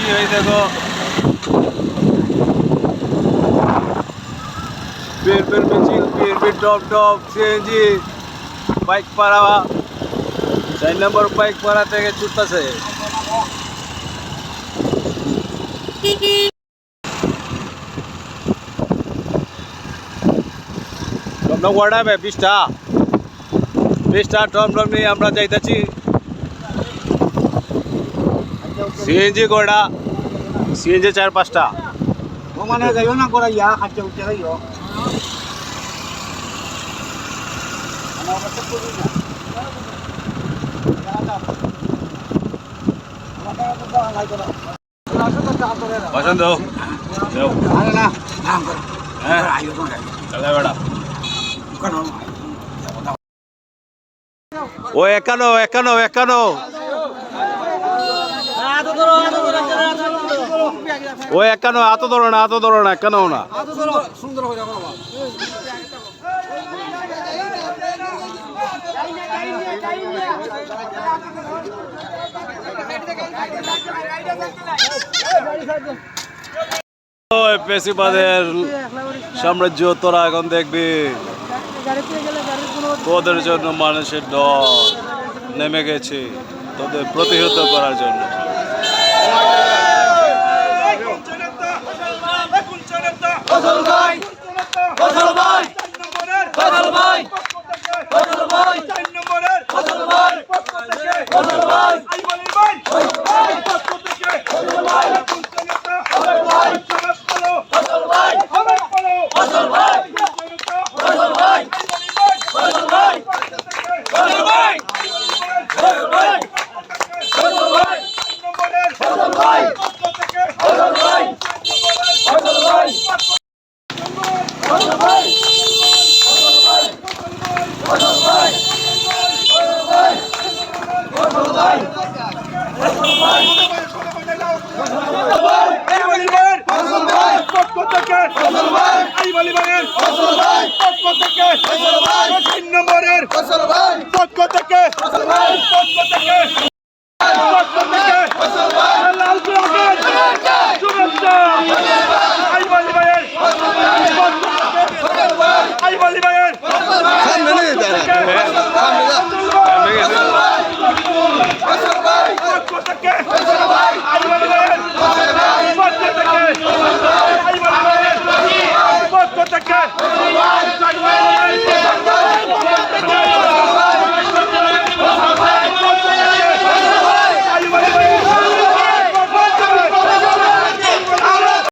যাচ্ছি ওই দেখো বিএনপির মিছিল বিএনপির টপ টপ সিএনজি বাইক পাড়া চার নম্বর বাইক পাড়া থেকে ছুটতেছে টমটম কটা হবে বিশটা বিশটা টমটম নিয়ে আমরা যাইতেছি সিএনজি কটা সিএনজি চার পাঁচটা। মানে যাইও না করা ইয়া খাচ্ছে উঠে যাইও। পছন্দ যাও। হ্যাঁ। বেড়া ও একানো একানো একানো। ও একানো এত ধরো না, এত ধরো না একানো না? সুন্দর সাম্রাজ্য তোরা এখন দেখবি। তোদের জন্য মানুষের দল নেমে গেছে, তোদের প্রতিহত করার জন্য। Vai! নম্বরের পক্ষ থেকে পক্ষ থেকে